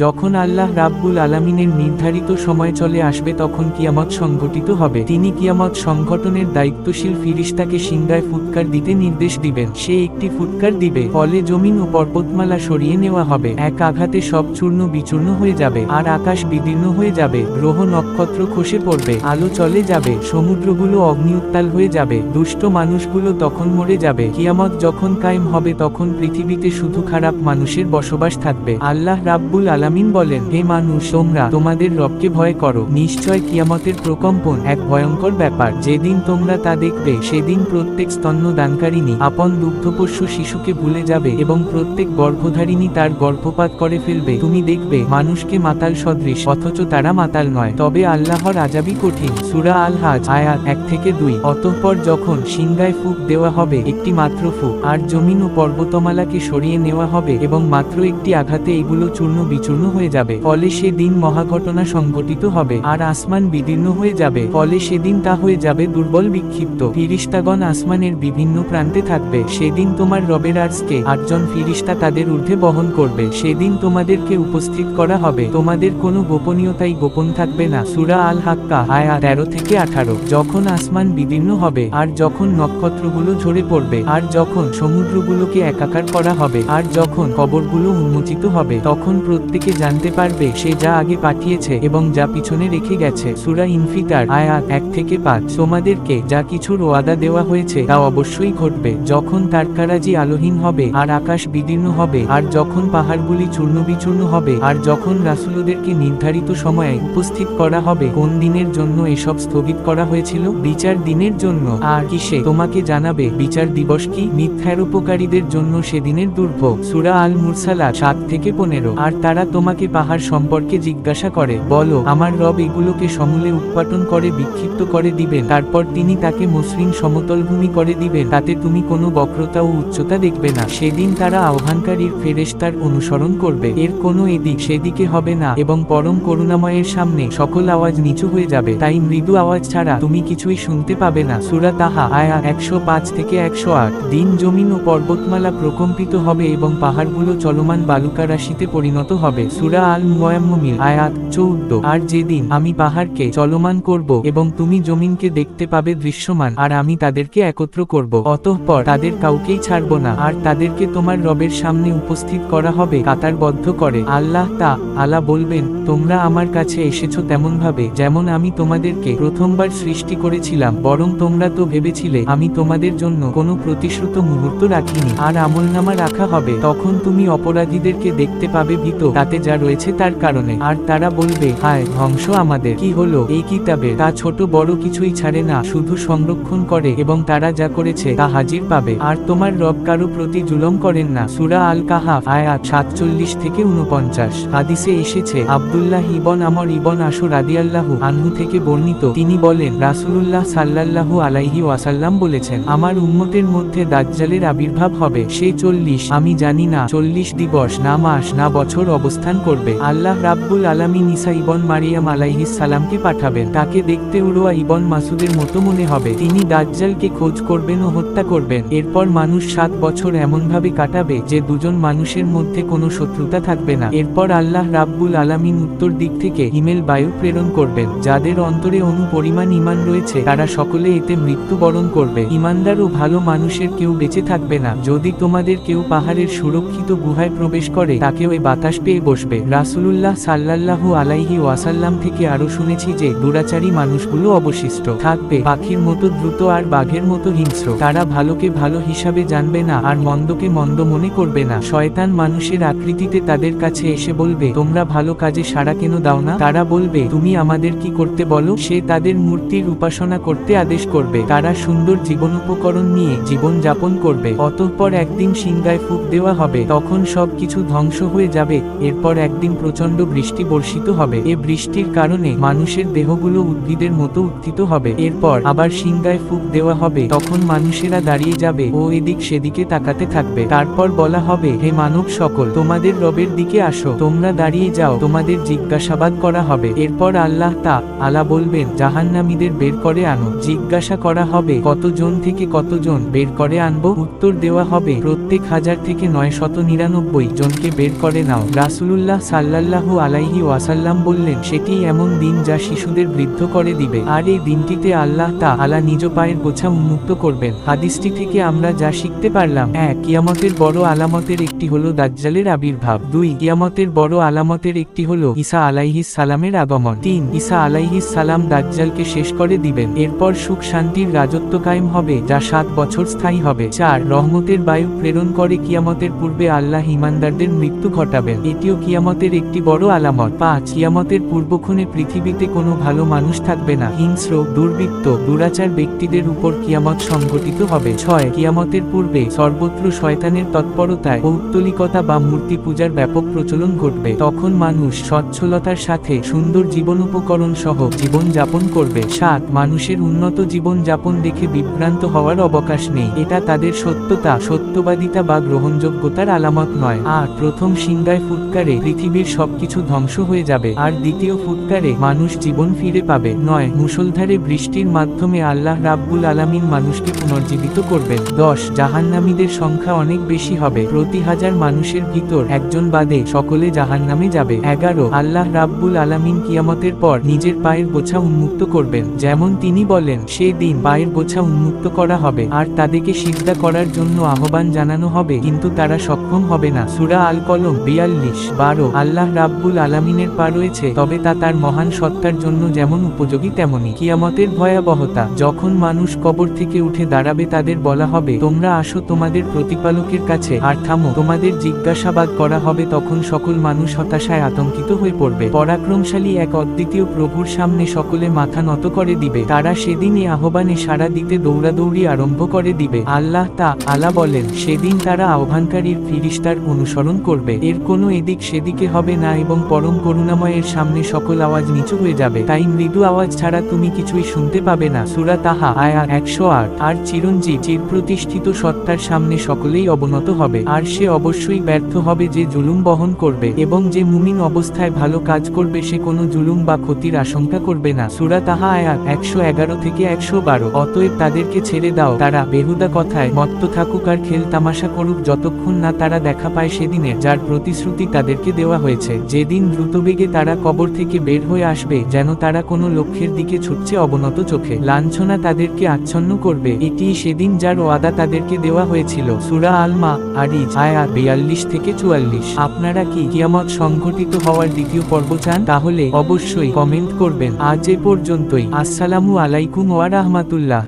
যখন আল্লাহ রাব্বুল আলামিনের নির্ধারিত সময় চলে আসবে তখন কিয়ামত সংঘটিত হবে। তিনি কিয়ামত সংগঠনের দায়িত্বশীল ফিরিস্তাকে সিংগায় ফুৎকার দিতে নির্দেশ দিবেন। সে একটি ফুৎকার দিবে, ফলে জমিন ও পর্বতমালা সরিয়ে নেওয়া হবে। এক আঘাতে সব চূর্ণ বিচূর্ণ হয়ে যাবে, আর আকাশ বিদীর্ণ হয়ে যাবে, গ্রহ নক্ষত্র খসে পড়বে, আলো চলে যাবে, সমুদ্রগুলো অগ্নি উত্তাল হয়ে যাবে, দুষ্ট মানুষগুলো তখন মরে যাবে। কিয়ামত যখন কায়েম হবে তখন পৃথিবীতে শুধু খারাপ মানুষের বসবাস থাকবে। আল্লাহ রাব্বুল আলামিন বলেন, হে মানুষ, তোমরা তোমাদের রবকে ভয় করো। নিশ্চয় কিয়ামতের প্রকম্পন এক ভয়ঙ্কর ব্যাপার। যেদিন তোমরা তা দেখবে, সেদিন প্রত্যেক স্তন্য দানকারিনী আপন দুগ্ধপোষ্য শিশুকে ভুলে যাবে এবং প্রত্যেক গর্ভধারিণী তার গর্ভপাত করে ফেলবে। তুমি দেখবে, মানুষকে মাতাল সদৃশ, অথচ তারা মাতাল নয়। তবে আল্লাহর আজাবি কঠিন। সুরা আল হাজ আয়াত এক থেকে দুই। অতঃপর যখন সিংগায় ফুক দেওয়া হবে, একটি মাত্র ফুক, আর জমিন ও পর্বতমালাকে সরিয়ে নেওয়া হবে এবং মাত্র একটি আঘাতে এগুলো চূর্ণ বিচূর্ণ হয়ে যাবে, ফলে সেদিন মহাঘটনা সংঘটিত হবে, আর আসমান বিদীর্ণ হয়ে যাবে, ফলে সেদিন তা হয়ে যাবে দুর্বল বিক্ষিপ্ত। ফিরিস্তাগণ আসমানের বিভিন্ন প্রান্তে থাকবে, সেদিন তোমার রবের আর্সকে আটজন ফিরিস্তা তাদের ঊর্ধ্বে বহন করবে, সেদিন তোমাদেরকে উপস্থিত করা হবে, তোমাদের কোনো গোপনীয়তাই গোপন থাকবে না। সুরা আল হাক্কা আয়া তেরো থেকে আঠারো। যখন আসমান বিদীর্ণ হবে, আর যখন নক্ষত্রগুলো ঝরে পড়বে, আর যখন সমুদ্রগুলোকে একাকার করা হবে, আর যখন কবরগুলো উন্মোচিত হবে, তখন প্রত্যেকে জানতে পারবে সে যা আগে পাঠিয়েছে এবং যা পিছনে রেখে গেছে। সুরা ইনফিতার আয়াত এক থেকে পাঁচ। তোমাদেরকে যা কিছুর ওয়াদা দেওয়া হয়েছে তা অবশ্যই ঘটবে। যখন তারকারাজি আলোহীন হবে, আর আকাশ বিদীর্ণ হবে, আর যখন পাহাড়গুলি চূর্ণ বিচূর্ণ হবে, আর যখন রাসুলদেরকে নির্ধারিত সময়ে উপস্থিত করা হবে, কোন দিনের জন্য এসব স্থগিত করা হয়েছিল? বিচার দিনের জন্য। আর কিসে? তোমাকে জানাবে, বিচার দিবস কি? মিথ্যারোপকারীদের জন্য সেদিনের দুর্ভোগ। সুরা আল মুরসালা সাত থেকে পনেরো। আর তারা তোমাকে পাহাড় সম্পর্কে জিজ্ঞাসা করে, বলো, আমার রব এগুলোকে সমূলে উৎপাটন করে, বিক্ষিপ্ত করে দিবেন, তারপর তিনি তাকে মসৃণ সমতল ভূমি করে দিবেন, তাতে তুমি কোনো বক্রতা ও উচ্চতা দেখবে না, সেদিন তারা আহ্বানকারীর ফেরেশতার অনুসরণ করবে, এর কোনো এদিক সেদিকে হবে না, এবং পরম করুণাময়ের সামনে সকল আওয়াজ নিচু হয়ে যাবে, তাই মৃদু আওয়াজ ছাড়া তুমি কিছুই শুনতে পাবে না, সুরা তাহা, আয়া একশো পাঁচ থেকে একশো আট, দিন, জমিন ও পর্বতমালা প্রকম্পিত হবে এবং পাহাড়গুলো চলমান বালুকা রাশিতে পরিণত হবে। সুরা আল মুয়াম্মিল আয়াত চৌদ্দ। আর যেদিন আমি পাহাড়কে চলমান করব এবং তুমি জমিনকে দেখতে পাবে দৃশ্যমান, আর আমি তাদেরকে একত্র করব। অতঃপর তাদের কাউকেই ছাড়ব না, আর তাদেরকে তোমার রবের সামনে উপস্থিত করা হবে, কাতারবদ্ধ করে। আল্লাহ তা আলা বলবেন, তোমরা আমার কাছে এসেছ তেমন ভাবে যেমন আমি তোমাদেরকে প্রথমবার সৃষ্টি করেছিলাম, বরং তোমরা তো ভেবেছিলে আমি তোমাদের জন্য কোনো প্রতিশ্রুত মুহূর্ত রাখিনি। আর আমলনামা রাখা হবে, তখন তুমি অপরাধীদেরকে দেখতে পাবে ভীত তাতে যা রয়েছে তার কারণে। আর তারা বলবে, হায়, ধ্বংস আমাদের। কি হলো? এই কিতাবের তা ছোট বড় কিছুই ছাড়ে না। শুধু সংরক্ষণ করে এবং তারা যা করেছে তা হাজির পাবে। আর তোমার রব কারও প্রতি জুলম করেন না। সুরা আল কাহাফ আয়াত সাতচল্লিশ থেকে উনপঞ্চাশ হাদিসে এসেছে, আব্দুল্লাহ ইবন আমর ইবন আসর রাদিয়াল্লাহু আনহু থেকে বর্ণিত। তিনি বলেন, রাসূলুল্লাহ সাল্লাল্লাহু আলাইহি ওয়াসাল্লাম বলেছেন, আমার উম্মতের মধ্যে দাজ্জালের আবির্ভাব হবে। সে চল্লিশ, আমি জানি না, চল্লিশ দিবস, না মাস, না বছর অবস্থান করবে। আল্লাহ রাব্বুল আলামিন ইসা ইবন মারিয়াম আলাইহিস সালামকে পাঠাবেন। তাকে দেখতে উড়োয়া ইবন মাসুদের মতো মনে হবে। তিনি দাজ্জালকে খোঁজ করবেন ও হত্যা করবেন। এরপর মানুষ সাত বছর এমনভাবে কাটাবে যে দুজন মানুষের মধ্যে কোনো শত্রুতা থাকবে না। এরপর আল্লাহ রাব্বুল আলামিন উত্তর দিক থেকে ইমেল বায়ু প্রেরণ করবেন। যাদের অন্তরে অনু পরিমাণ ইমান রয়েছে, তারা সকলে এতে মৃত্যুবরণ করবে। ইমানদার ও ভালো মানুষের কেউ বেঁচে থাকবে না। যদি তোমাদের কেউ পাহাড়ের সুরক্ষিত গুহায় প্রবেশ করে, তাকেও এই বাতাস পেয়ে বসবে। রাসূলুল্লাহ সাল্লাল্লাহু আলাইহি ওয়াসাল্লাম থেকে আরও শুনেছি যে, দুরাচারী মানুষগুলো অবশিষ্ট। থাকবে, পাখির মতো দ্রুত আর বাঘের মতো হিংস্র। তারা ভালোকে ভালো হিসাবে জানবে না আর মন্দকে মন্দ মনে করবে না। শয়তান মানুষের আকৃতিতে তাদের কাছে এসে বলবে, তোমরা ভালো কাজে সাড়া কেন দাও না? তারা বলবে, তুমি আমাদের কি করতে বলো? সে তাদের মূর্তির উপাসনা করতে আদেশ করবে। তারা সুন্দর জীবন উপকরণ নিয়ে জীবন যাপন করবে। অতঃপর একদিন সিংগায় ফুক দেওয়া হবে। তখন সব কিছু ধ্বংস হয়ে যাবে। এরপর একদিন প্রচণ্ড বৃষ্টি বর্ষিত হবে। এ বৃষ্টির কারণে মানুষের দেহগুলো উদ্ভিদের মতো উত্থিত হবে। এরপর আবার সিংগায় ফুক দেওয়া হবে। তখন মানুষেরা দাঁড়িয়ে যাবে ও এদিক সেদিকে তাকাতে থাকবে। তারপর বলা হবে, হে মানব সকল, তোমাদের রবের দিকে আসো। তোমরা দাঁড়িয়ে যাও, তোমাদের জিজ্ঞাসাবাদ করা হবে। এরপর আল্লাহ তা, আলা বলবেন, জাহান্নামীদের বের করে আনো। জিজ্ঞাসা করা হবে, কতজন থেকে কতজন বের করে আনব? উত্তর দেওয়া হবে, প্রত্যেক হাজার থেকে নয় শত নিরানব্বই জনকে বের করে নাও। রাসুল রাসূলুল্লাহ সাল্লাল্লাহু আলাইহি ওয়াসাল্লাম বললেন, সেটি এমন দিন যা শিশুদের বৃদ্ধ করে দিবে। আর এই দিনটিতে আল্লাহ তা আলা নিজ পায়ের গোছা উন্মুক্ত করবেন। হাদিসটি থেকে আমরা যা শিখতে পারলাম, এক, কিয়ামতের বড় আলামতের একটি হলো দাজ্জালের আবির্ভাব। দুই, কিয়ামতের বড় আলামতের একটি হলো ঈসা আলাইহিস সালামের আগমন। তিন, ঈসা আলাইহিস সালাম দাজ্জালকে শেষ করে দিবেন। এরপর সুখ শান্তির রাজত্ব কায়েম হবে, যা সাত বছর স্থায়ী হবে। চার, রহমতের বায়ু প্রেরণ করে কিয়ামতের পূর্বে আল্লাহ ইমানদারদের মৃত্যু ঘটাবেন। এটিও কিয়ামতের একটি বড় আলামত। পাঁচ কিয়ামতের পূর্বক্ষণে পৃথিবীতে কোনো ভালো মানুষ থাকবে না। হিংস্র, দুর্বৃত্ত, দুরাচার ব্যক্তিদের উপর কিয়ামত সংঘটিত হবে। ছয়, কিয়ামতের পূর্বে সর্বত্র শয়তানের তৎপরতায় পৌত্তলিকতা বা মূর্তি পূজার ব্যাপক প্রচলন ঘটবে। তখন মানুষ সচ্ছলতার সাথে সুন্দর জীবন উপকরণ সহ জীবন যাপন করবে। সাত, মানুষের উন্নত জীবন যাপন দেখে বিভ্রান্ত হওয়ার অবকাশ নেই। এটা তাদের সত্যতা, সত্যবাদিতা বা গ্রহণযোগ্যতার আলামত নয়। আর প্রথম সিংগায় ফুৎকারে পৃথিবীর সবকিছু ধ্বংস হয়ে যাবে, আর দ্বিতীয় ফুৎকারে মানুষ জীবন ফিরে পাবে। নয়, মুষলধারে বৃষ্টির মাধ্যমে আল্লাহ রাব্বুল আলামিন মানুষকে পুনর্জীবিত করবেন। দশ, জাহান্নামীদের সংখ্যা অনেক বেশি হবে। প্রতি হাজার মানুষের ভিতর একজন বাদে সকলে জাহান্নামে যাবে। এগারো, আল্লাহ রাব্বুল আলামিন কিয়ামতের পর নিজের পায়ের বোঝা উন্মুক্ত করবেন। যেমন তিনি বলেন সেই দিন পায়ের বোঝা উন্মুক্ত করা হবে, আর তাদেরকে সিজদা করার জন্য আহ্বান জানানো হবে, কিন্তু তারা সক্ষম হবে না। সুরা আল কলম বিয়াল্লিশ। বারো, আল্লাহ রাব্বুল আলামিনের পা রয়েছে, তবে তা তার মহান সত্তার জন্য যেমন উপযোগী তেমনি। কিয়ামতের ভয়াবহতা, যখন মানুষ কবর থেকে উঠে দাঁড়াবে তাদের বলা হবে, তোমরা আসো তোমাদের প্রতিপালকের কাছে, আর থামো, তোমাদের জিজ্ঞাসাবাদ করা হবে তখন সকল মানুষ হতাশায় আতঙ্কিত হয়ে পড়বে। পরাক্রমশালী এক অদ্বিতীয় প্রভুর সামনে সকলে মাথা নত করে দিবে, তারা সেদিন এই আহ্বানে সাড়া দিতে দৌড়াদৌড়ি আরম্ভ করে দিবে। আল্লাহ তা আলা বলেন, সেদিন তারা আহ্বানকারীর ফিরিস্তার অনুসরণ করবে। এর কোনো এদিক সেদিকে হবে না এবং পরম করুণাময়ের সামনে সকল আওয়াজ নিচু হয়ে যাবে। তাই মৃদু আওয়াজ ছাড়া তুমি কিছুই শুনতে পাবে না। সুরা তাহা, আয়া একশো আট। আর চিরঞ্জীব চির প্রতিষ্ঠিত সত্তার সামনে সকলেই অবনত হবে। আর সে অবশ্যই ব্যর্থ হবে যে জুলুম বহন করবে এবং যে মুমিন অবস্থায় ভালো কাজ করবে সে কোনো জুলুম বা ক্ষতির আশঙ্কা করবে না। সুরা তাহা, আয়া একশো এগারো থেকে একশো বারো। অতএব তাদেরকে ছেড়ে দাও। তারা বেহুদা কথায় মত্ত থাকুক আর খেল তামাশা করুক যতক্ষণ না তারা দেখা পায় সেদিনে যার প্রতিশ্রুতি তাদেরকে দেওয়া হয়েছে। যেদিন দ্রুতবেগে তারা কবর থেকে বের হয়ে আসবে, যেন তারা কোনো লক্ষ্যের দিকে ছুটছে অবনত চোখে। লাঞ্ছনা তাদেরকে আচ্ছন্ন করবে। এটি সেদিন যার ওয়াদা তাদেরকে দেওয়া হয়েছিল। সুরা আলমা, আরিজ আয়া বিয়াল্লিশ থেকে চুয়াল্লিশ। আপনারা কি কিয়ামত সংঘটিত হওয়ার দ্বিতীয় পর্ব চান? তাহলে অবশ্যই কমেন্ট করবেন। আজ এ পর্যন্তই। আসসালামু আলাইকুম ওয়া রাহমাতুল্লাহ।